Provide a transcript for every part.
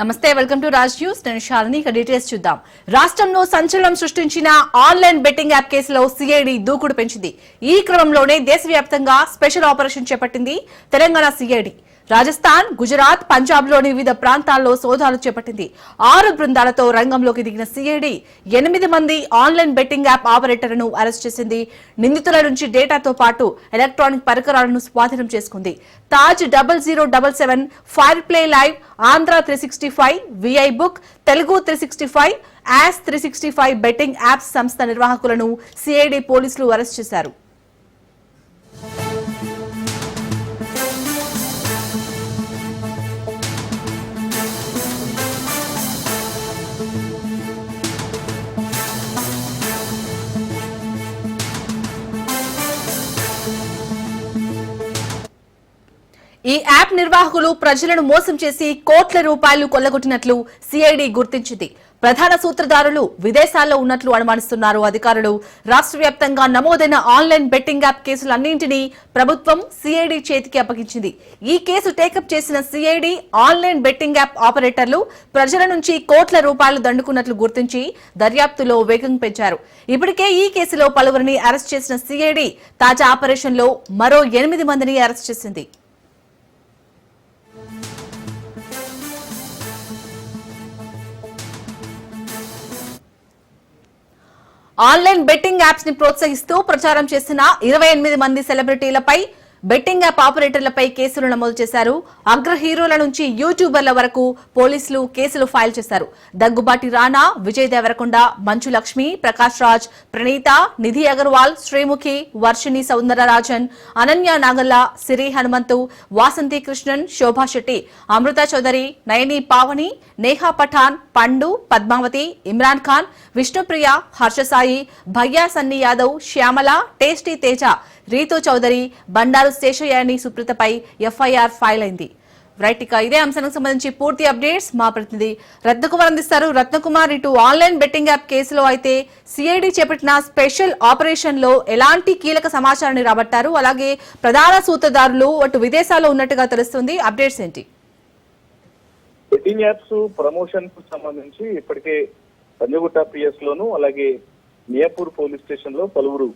నమస్తే welcome to Raj news. నేను శాలిని ఇక డీటెయిల్స్ చూద్దాం. రాష్ట్రంలో సంచలనం సృష్టించిన ఆన్లైన్ బెట్టింగ్ యాప్ కేసులో సిఐడి దూకుడు పెంచింది. ఈ క్రమంలోనే దేశవ్యాప్తంగా స్పెషల్ ఆపరేషన్ చేపట్టింది తెలంగాణ సిఐడి. రాజస్థాన్ గుజరాత్ పంజాబ్లోని వివిధ ప్రాంతాల్లో సోదాలు చేపట్టింది. ఆరు బృందాలతో రంగంలోకి దిగిన సిఐడి ఎనిమిది మంది ఆన్లైన్ బెట్టింగ్ యాప్ ఆపరేటర్లను అరెస్ట్ చేసింది. నిందితుల నుంచి డేటాతో పాటు ఎలక్ట్రానిక్ పరికరాలను స్వాధీనం చేసుకుంది. Taj double zero double seven fire play live Andhra three sixty five V I book Telugu three sixty five ace three sixty five betting apps సంస్థ నిర్వాహకులను సిఐడి పోలీసులు అరెస్ట్ చేశారు. ఈ యాప్ నిర్వాహకులు ప్రజలను మోసం చేసి కోట్ల రూపాయలు కొల్లగొట్టినట్లు సిఐడి గుర్తించింది. ప్రధాన సూత్రధారులు విదేశాల్లో ఉన్నట్లు అనుమానిస్తున్నారు అధికారులు. రాష్ట్ర వ్యాప్తంగా నమోదైన ఆన్లైన్ బెట్టింగ్ యాప్ కేసులన్నింటినీ ప్రభుత్వం సిఐడి చేతికి అప్పగించింది. ఈ కేసు టేకప్ చేసిన సిఐడి ఆన్లైన్ బెట్టింగ్ యాప్ ఆపరేటర్లు ప్రజల నుంచి కోట్ల రూపాయలు దండుకున్నట్లు గుర్తించి దర్యాప్తులో వేగం పెంచారు. ఇప్పటికే ఈ కేసులో పలువురిని అరెస్ట్ చేసిన సిఐడి తాజా ఆపరేషన్లో మరో ఎనిమిది మందిని అరెస్ట్ చేసింది. ఆన్లైన్ బెట్టింగ్ యాప్స్ని ప్రోత్సహిస్తూ ప్రచారం చేసిన ఇరవై ఎనిమిది మంది సెలబ్రిటీలపై బెట్టింగ్ యాప్ ఆపరేటర్లపై కేసులు నమోదు చేశారు. అగ్ర హీరోల నుంచి యూట్యూబర్ల వరకు పోలీసులు కేసులు ఫైల్ చేశారు. దగ్గుబాటి రానా విజయ్ దేవరకొండ మంచు లక్ష్మి ప్రకాష్ రాజ్ ప్రణీత నిధి అగర్వాల్ శ్రీముఖి వర్షిణి సౌందరరాజన్ అనన్య నాగల్ల సిరి హనుమంతు వాసంతి కృష్ణన్ శోభా శెట్టి అమృత చౌదరి నయని పావని నేహా పఠాన్ పండు పద్మావతి ఇమ్రాన్ ఖాన్ విష్ణుప్రియ హర్షసాయి భయ్యా సన్నీ యాదవ్ శ్యామల టేస్టీ తేజ రీతు చౌదరి బండారు శేషయ్యని సుప్రీతపై ఎఫ్ఐఆర్ ఫైల్ అయింది. రైట్ ఇక ఇదే అంశానికి సంబంధించి పూర్తి అప్డేట్స్ మా ప్రతినిధి రత్నకుమార్ అందిస్తారు. రత్నకుమార్ ఇటు ఆన్లైన్ బెట్టింగ్ యాప్ కేసులో అయితే సిఐడి చేపట్టిన స్పెషల్ ఆపరేషన్లో ఎలాంటి కీలక సమాచారాన్ని రాబట్టారు? అలాగే ప్రధాన సూత్రధారులు అటు విదేశాల్లో ఉన్నట్టుగా తెలుస్తుంది. అప్డేట్స్ ఏంటి? బెట్టింగ్ యాప్స్ ప్రమోషన్కు సంబంధించి ఇప్పటికే పంజగుట్ట పిఎస్ లోను అలాగే మియాపూర్ పోలీస్ స్టేషన్లో పలువురు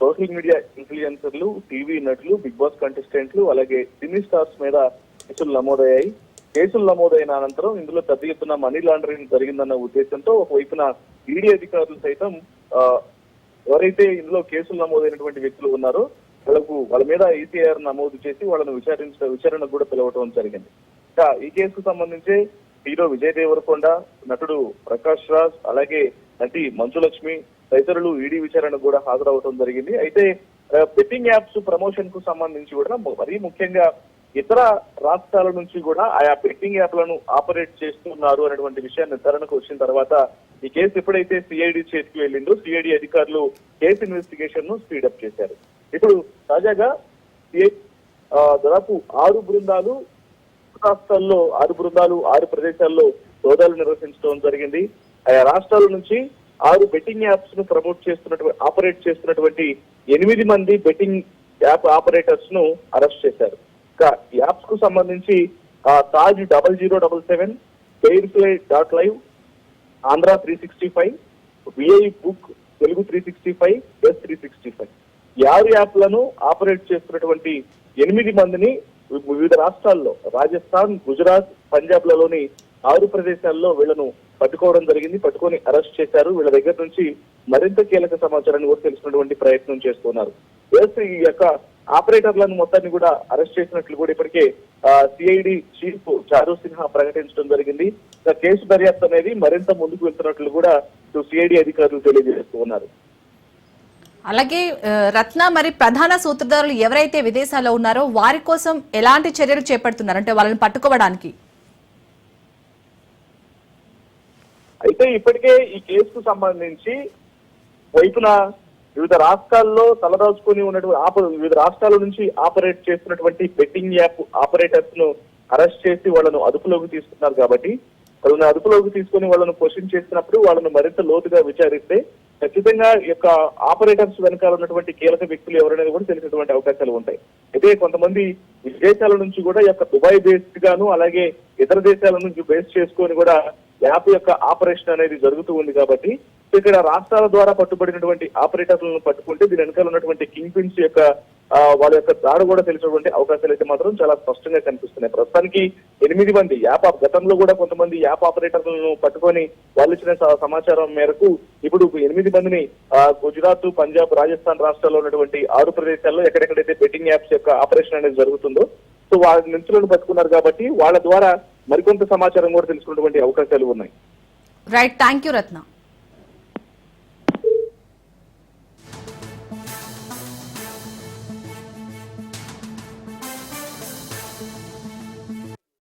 సోషల్ మీడియా ఇన్ఫ్లుయెన్సర్లు టీవీ నటులు బిగ్ బాస్ కంటెస్టెంట్లు అలాగే సినీ స్టార్స్ మీద కేసులు నమోదయ్యాయి. కేసులు నమోదైన అనంతరం ఇందులో పెద్ద ఎత్తున మనీ లాండరింగ్ జరిగిందన్న ఉద్దేశంతో ఒకవైపున ఈడీ అధికారులు సైతం ఎవరైతే ఇందులో కేసులు నమోదైనటువంటి వ్యక్తులు ఉన్నారో వాళ్ళకు వాళ్ళ మీద ఈసీఆర్ నమోదు చేసి వాళ్ళను విచారించ విచారణకు కూడా పిలవటం జరిగింది. ఈ కేసుకు సంబంధించి హీరో విజయ్ దేవరకొండ నటుడు ప్రకాష్ రాజ్ అలాగే నటి మంచులక్ష్మి తదితరులు ఈడీ విచారణకు కూడా హాజరవటం జరిగింది. అయితే బెట్టింగ్ యాప్స్ ప్రమోషన్కు సంబంధించి కూడా మరీ ముఖ్యంగా ఇతర రాష్ట్రాల నుంచి కూడా ఆయా బెట్టింగ్ యాప్లను ఆపరేట్ చేస్తున్నారు అనేటువంటి విషయం నిర్ధారణకు వచ్చిన తర్వాత ఈ కేసు ఎప్పుడైతే సిఐడి చేతికి వెళ్ళిందో సిఐడి అధికారులు కేసు ఇన్వెస్టిగేషన్ను స్పీడప్ చేశారు. ఇప్పుడు తాజాగా దాదాపు ఆరు బృందాలు రాష్ట్రాల్లో ఆరు బృందాలు ఆరు ప్రదేశాల్లో సోదాలు నిర్వహించడం జరిగింది. ఆయా రాష్ట్రాల నుంచి ఆరు బెట్టింగ్ యాప్స్ను ప్రమోట్ చేస్తున్నటువంటి ఆపరేట్ చేస్తున్నటువంటి ఎనిమిది మంది బెట్టింగ్ యాప్ ఆపరేటర్స్ను అరెస్ట్ చేశారు. ఇంకా యాప్స్కు సంబంధించి ఆ, Taj double zero double seven air play dot live Andhra three sixty five V I book Telugu three sixty five S three sixty five. ఈ ఆరు యాప్లను ఆపరేట్ చేస్తున్నటువంటి ఎనిమిది మందిని వివిధ రాష్ట్రాల్లో రాజస్థాన్ గుజరాత్ పంజాబ్ లలోని ఆరు ప్రదేశాల్లో వీళ్ళను పట్టుకోవడం జరిగింది. పట్టుకొని అరెస్ట్ చేశారు. వీళ్ళ దగ్గర నుంచి మరింత కీలక సమాచారాన్ని కూడా తెలుసుకున్నటువంటి ప్రయత్నం చేస్తున్నారు. ఎస్ ఈ యొక్క ఆపరేటర్లను మొత్తాన్ని కూడా అరెస్ట్ చేసినట్లు కూడా ఇప్పటికే సిఐడి చీఫ్ చారు సిన్హా ప్రకటించడం జరిగింది. కేసు దర్యాప్తు అనేది మరింత ముందుకు వెళ్తున్నట్లు కూడా సిఐడి అధికారులు తెలియజేస్తూ ఉన్నారు అలాగే రత్న మరి ప్రధాన సూత్రధారులు ఎవరైతే విదేశాల్లో ఉన్నారో వారి కోసం ఎలాంటి చర్యలు చేపడుతున్నారు? అంటే వాళ్ళని పట్టుకోవడానికి. అయితే ఇప్పటికే ఈ కేసుకు సంబంధించి వైపున వివిధ రాష్ట్రాల్లో తలదాచుకుని ఉన్నటువంటి ఆప వివిధ రాష్ట్రాల నుంచి ఆపరేట్ చేస్తున్నటువంటి బెట్టింగ్ యాప్ ఆపరేటర్స్ను అరెస్ట్ చేసి వాళ్ళను అదుపులోకి తీసుకున్నారు కాబట్టి వాళ్ళని అదుపులోకి తీసుకుని వాళ్ళను క్వశ్చన్ చేసినప్పుడు వాళ్ళను మరింత లోతుగా విచారిస్తే ఖచ్చితంగా యొక్క ఆపరేటర్స్ వెనకాల ఉన్నటువంటి కీలక వ్యక్తులు ఎవరనేది కూడా తెలిసినటువంటి అవకాశాలు ఉంటాయి. అయితే కొంతమంది విదేశాల నుంచి కూడా యొక్క దుబాయ్ బేస్డ్ గాను అలాగే ఇతర దేశాల నుంచి బేస్ చేసుకొని కూడా యాప్ యొక్క ఆపరేషన్ అనేది జరుగుతూ ఉంది కాబట్టి ఇక్కడ రాష్ట్రాల ద్వారా పట్టుబడినటువంటి ఆపరేటర్లను పట్టుకుంటే దీని వెనకాల ఉన్నటువంటి కింగ్ పిన్స్ యొక్క వాళ్ళ యొక్క దాడు కూడా తెలిసినటువంటి అవకాశాలు అయితే మాత్రం చాలా స్పష్టంగా కనిపిస్తున్నాయి. ప్రస్తుతానికి ఎనిమిది మంది యాప్ ఆప్- గతంలో కూడా కొంతమంది యాప్ ఆపరేటర్లను పట్టుకొని వాళ్ళు ఇచ్చిన సమాచారం మేరకు ఇప్పుడు ఎనిమిది మందిని గుజరాత్ పంజాబ్ రాజస్థాన్ రాష్ట్రాల్లో ఉన్నటువంటి ఆరు ప్రదేశాల్లో ఎక్కడెక్కడైతే బెట్టింగ్ యాప్స్ యొక్క ఆపరేషన్ అనేది జరుగుతుందో సో వాళ్ళ నించులను పట్టుకున్నారు కాబట్టి వాళ్ళ ద్వారా మరికొంత సమాచారం కూడా తెలుసుకున్నటువంటి అవకాశాలు ఉన్నాయి. Right thank you Ratna